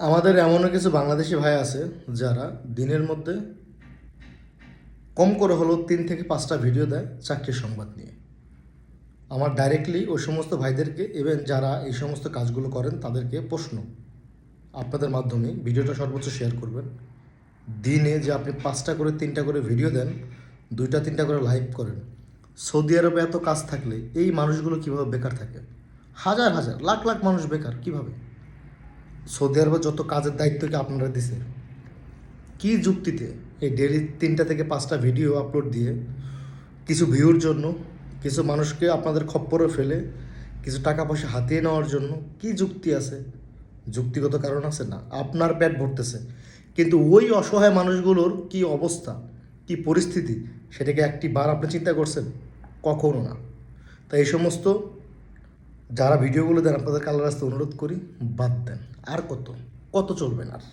আমাদের এমনও কিছু বাংলাদেশি ভাই আছে যারা দিনের মধ্যে কম করে হলেও তিন থেকে পাঁচটা ভিডিও দেয় চাকরির সংবাদ নিয়ে। আমার ডাইরেক্টলি ওই সমস্ত ভাইদেরকে ইভেন যারা এই সমস্ত কাজগুলো করেন, তাদেরকে প্রশ্ন। আপনাদের মাধ্যমে ভিডিওটা সর্বোচ্চ শেয়ার করবেন। দিনে যে আপনি পাঁচটা করে, তিনটা করে ভিডিও দেন, দুইটা, তিনটা করে লাইভ করেন। সৌদি আরবে এত কাজ থাকলে এই মানুষগুলো কীভাবে বেকার থাকে? হাজার হাজার, লাখ লাখ মানুষ বেকার কীভাবে? সৌদি আরবে যত কাজের দায়িত্বকে আপনারা দিছে, কি যুক্তিতে এই ডেলি তিনটা থেকে পাঁচটা ভিডিও আপলোড দিয়ে কিছু ভিউর জন্য, কিছু মানুষকে আপনাদের খপ্পরে ফেলে, কিছু টাকা পয়সা হাতিয়ে নেওয়ার জন্য কি যুক্তি আছে? যুক্তিগত কারণ আছে না? আপনার পেট ভরতেছে। কিন্তু ওই অসহায় মানুষগুলোর কি অবস্থা, কি পরিস্থিতি, সেটাকে একটি বার আপনি চিন্তা করছেন? কখনো না। তাই এই সমস্ত যারা ভিডিওগুলো দেন, আপনাদের কালার আসতে অনুরোধ করি, বাদ দেন। আর কত? কত চলবেন আর?